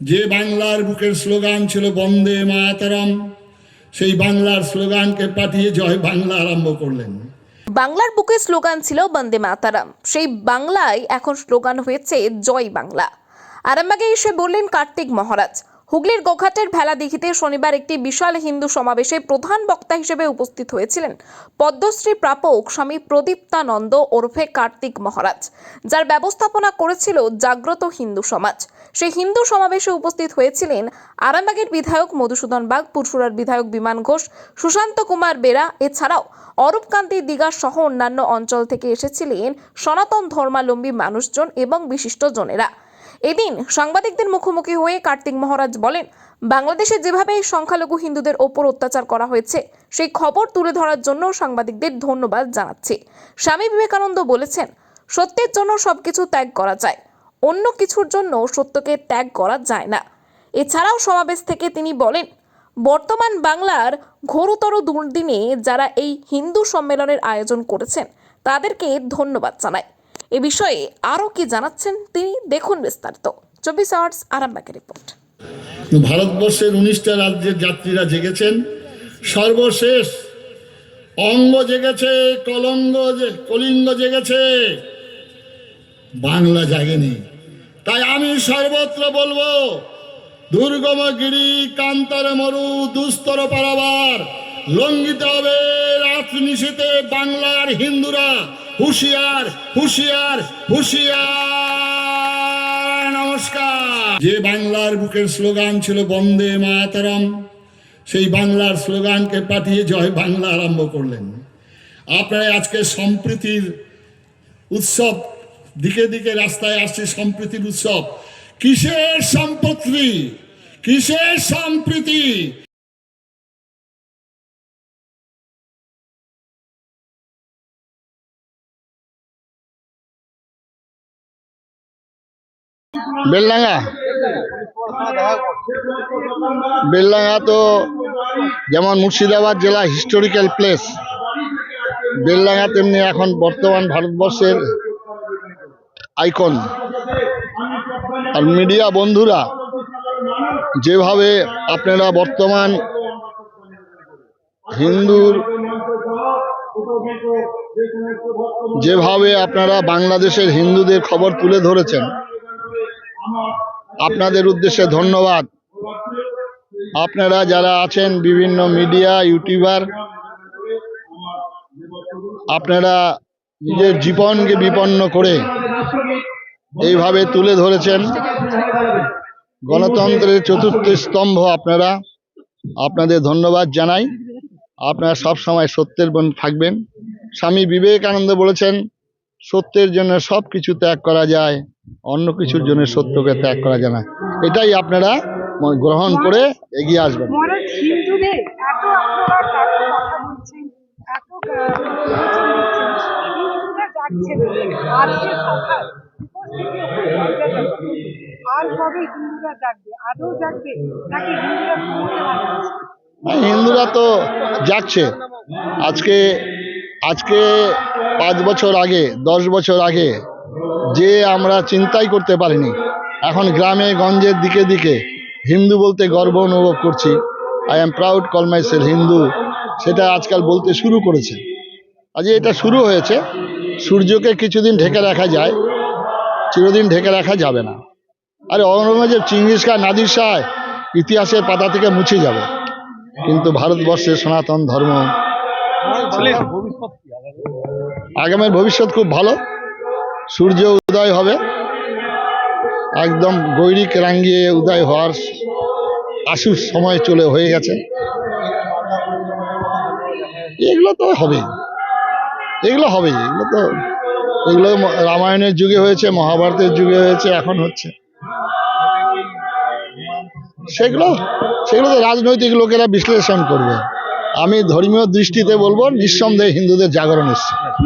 যে বাংলার বুকের স্লোগান ছিল বন্দে মাতারাম, সেই বাংলার স্লোগানকে পাঠিয়ে জয় বাংলা আরম্ভ করলেন। বাংলার বুকে স্লোগান ছিল বন্দে মাতারাম, সেই বাংলায় এখন স্লোগান হয়েছে জয় বাংলা। আরামবাগে এসে বললেন কার্তিক মহারাজ হুগলির গোঘাটের ভেলা দিঘিতে শনিবার একটি বিশাল হিন্দু সমাবেশে প্রধান বক্তা হিসেবে উপস্থিত হয়েছিলেন পদ্মশ্রী প্রাপক স্বামী প্রদীপ্তানন্দ ওরফে কার্তিক মহারাজ, যার ব্যবস্থাপনা করেছিল জাগ্রত হিন্দু সমাজ। সেই হিন্দু সমাবেশে উপস্থিত হয়েছিলেন আরামবাগের বিধায়ক মধুসূদন বাগ পুরসুরার বিধায়ক বিমান ঘোষ, সুশান্ত কুমার বেরা। এছাড়াও অরূপকান্তি দিঘা সহ অন্যান্য অঞ্চল থেকে এসেছিলেন সনাতন ধর্মাবলম্বী মানুষজন এবং বিশিষ্টজনেরা এদিন সাংবাদিকদের মুখোমুখি হয়ে কার্তিক মহারাজ বলেন, বাংলাদেশে যেভাবে সংখ্যালঘু হিন্দুদের ওপর অত্যাচার করা হয়েছে, সেই খবর তুলে ধরার জন্য সাংবাদিকদের ধন্যবাদ জানাচ্ছি। স্বামী বিবেকানন্দ বলেছেন, সত্যের জন্য সবকিছু ত্যাগ করা যায়, অন্য কিছুর জন্য সত্যকে ত্যাগ করা যায় না। এছাড়াও সমাবেশ থেকে তিনি বলেন, বর্তমান বাংলার ঘোরতর দুর্দিনে যারা এই হিন্দু সম্মেলনের আয়োজন করেছেন, তাদেরকে ধন্যবাদ জানাই। এ বিষয়ে আরও কি জানাচ্ছেন তিনি দেখুন বিস্তারিত। চব্বিশ আওয়ার্স আরামবাগের রিপোর্ট। ভারতবর্ষের উনিশটা রাজ্যের যাত্রীরা জেগেছেন। সর্বশেষ অঙ্গ জেগেছে, কলঙ্গ কলিঙ্গ জেগেছে। বাংলা জাগেনি। তাই আমি সর্বত্র বলব, দুর্গম গিরি, কান্তর মরু, দুস্তর পারাবার, লঙ্ঘিতে হবে। রাত্রি নিশীতে বাংলার হিন্দুরা হুঁশিয়ার হুঁশিয়ার হুঁশিয়ার। নমস্কার। যে বাংলার বুকের স্লোগান ছিল বন্দে মাতারাম, সেই বাংলার স্লোগানকে পাঠিয়ে জয় বাংলা আরম্ভ করলেন। আপনারা আজকে সম্প্রীতির উৎসব, দিকে দিকে রাস্তায় আসছে সম্প্রীতির উৎসব। কিসের সম্পত্তি? কিসের সম্প্রীতি? বেলডাঙ্গা? বেলডাঙ্গা তো যেমন মুর্শিদাবাদ জেলা হিস্টোরিক্যাল প্লেস বেলডাঙ্গা তেমনি এখন বর্তমান ভারতবর্ষের আইকন আর মিডিয়া বন্ধুরা, যেভাবে আপনারা বর্তমান হিন্দুর যেভাবে আপনারা বাংলাদেশের হিন্দুদের খবর তুলে ধরেছেন আপনাদের উদ্দেশ্যে ধন্যবাদ। আপনারা যারা আছেন বিভিন্ন মিডিয়া, ইউটিউবার, আপনারা নিজের জীবনকে বিপন্ন করে এইভাবে তুলে ধরেছেন। গণতন্ত্রের চতুর্থ স্তম্ভ আপনারা, আপনাদের ধন্যবাদ জানাই। আপনারা সব সময় সত্যের বন থাকবেন। স্বামী বিবেকানন্দ বলেছেন, সত্যের জন্য সব কিছু ত্যাগ করা যায়। অন্য কিছুর জন্য সত্যকে ত্যাগ করা যায় না। এটাই আপনারা গ্রহণ করে এগিয়ে আসবেন। হ্যাঁ, হিন্দুরা তো যাচ্ছে আজকে আজকে পাঁচ বছর আগে দশ বছর আগে যে আমরা চিন্তাই করতে পারিনি। এখন গ্রামে গঞ্জের দিকে দিকে হিন্দু বলতে গর্ব অনুভব করছি। I am proud call my self Hindu. সেটা আজকাল বলতে শুরু করেছে। আজ এটা শুরু হয়েছে। সূর্যকে কিছুদিন ঢেকে রাখা যায় চিরদিন ঢেকে রাখা যাবে না। আরে অরঙ্গজেব চিঙ্গিস খান নাদির শাহ ইতিহাসের পাতা থেকে মুছে যাবে। কিন্তু ভারতবর্ষের সনাতন ধর্ম আগামীর ভবিষ্যৎ খুব ভালো। সূর্য উদয় হবে। একদম গৈরিক রাঙ্গিয়ে উদয় হওয়ার আশুর সময় চলে হয়ে গেছে। এগুলো তো হবেই। এগুলো হবেই। এগুলো তো, এগুলো রামায়ণের যুগে হয়েছে, মহাভারতের যুগে হয়েছে, এখন হচ্ছে। সেগুলো সেগুলো তো রাজনৈতিক লোকেরা বিশ্লেষণ করবে। আমি ধর্মীয় দৃষ্টিতে বলব, নিঃসন্দেহে হিন্দুদের জাগরণ এসছে।